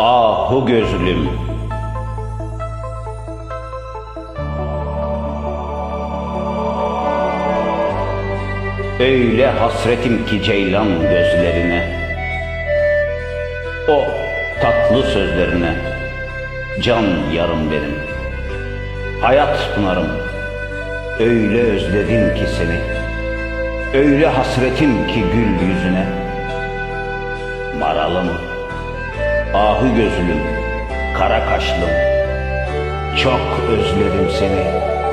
Ahu gözlüm. Öyle hasretim ki ceylan gözlerine O tatlı sözlerine Can yarım benim. Hayat pınarım Öyle özledim ki seni. Öyle hasretim ki gül yüzüne. Maralım Ahu gözlüm Kara kaşlım. Çok özledim seni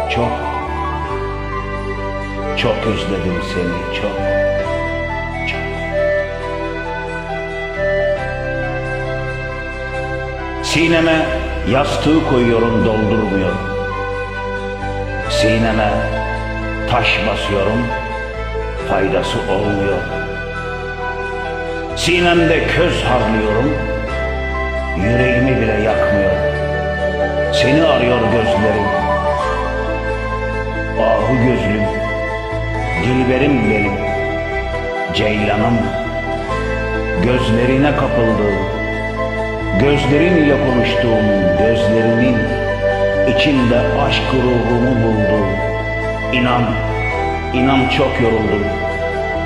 Çok. Çok özledim seni Çok. Çok. Sineme yastığı koyuyorum doldurmuyor Sineme taş basıyorum faydası olmuyor. Sinemde köz harlıyorum yüreğimi bile yakmıyor. Seni arıyor gözlerim. Ahu gözlüm Dilberim benim Ceylanım. Gözlerine kapıldığım Gözlerin ile konuştuğum gözlerinin içinde aşk ruhumu buldum. İnan, inan çok yoruldum.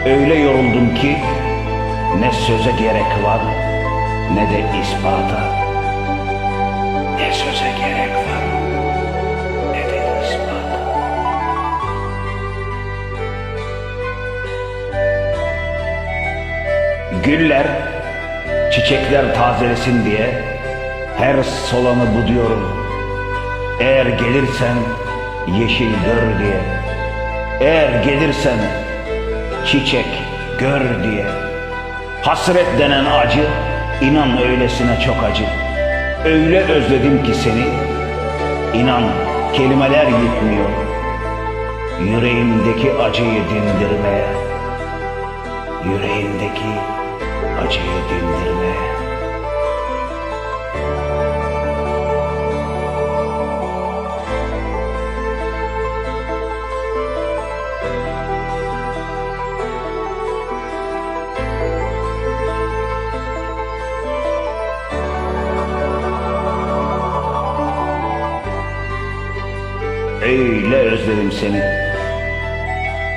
Öyle yoruldum ki ne söze gerek var ne de ispata. Ne söze gerek var ne de ispata. Güller, çiçekler tazelesin diye her solanı buduyorum. Eğer gelirsen yeşil gör diye. Eğer gelirsen çiçek gör diye. Hasret denen acı, inan öylesine çok acı. Öyle özledim ki seni, inan kelimeler yetmiyor. Yüreğimdeki acıyı dindirmeye, yüreğimdeki acıyı dindirmeye. Öyle özledim seni.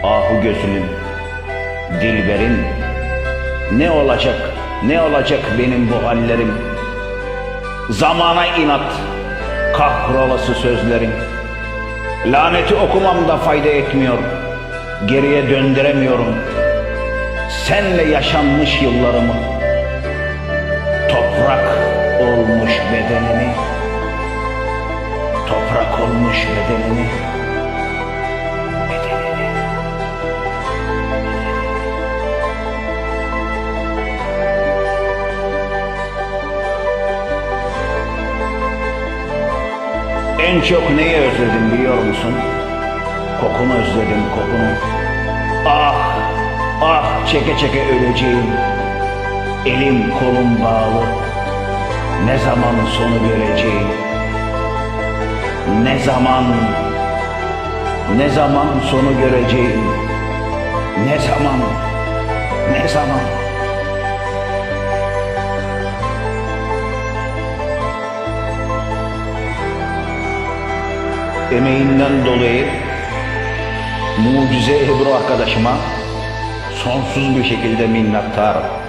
Ahu gözlüm, dilberim. Ne olacak, ne olacak benim bu hallerim? Zamana inat, kahrolası sözlerim. Laneti okumam da fayda etmiyor. Geriye döndüremiyorum. Senle yaşanmış yıllarımı. Toprak olmuş bedenimi. Toprak bedenini. Bedenini. En çok neyi özledim biliyor musun? Kokunu özledim kokunu. Ah, ah çeke çeke öleceğim. Elim kolum bağlı. Ne zaman sonu göreceğim? Ne zaman, ne zaman sonu göreceğim? Ne zaman, ne zaman? Emeğinden dolayı mucize Ebru arkadaşıma sonsuz bir şekilde minnettarım.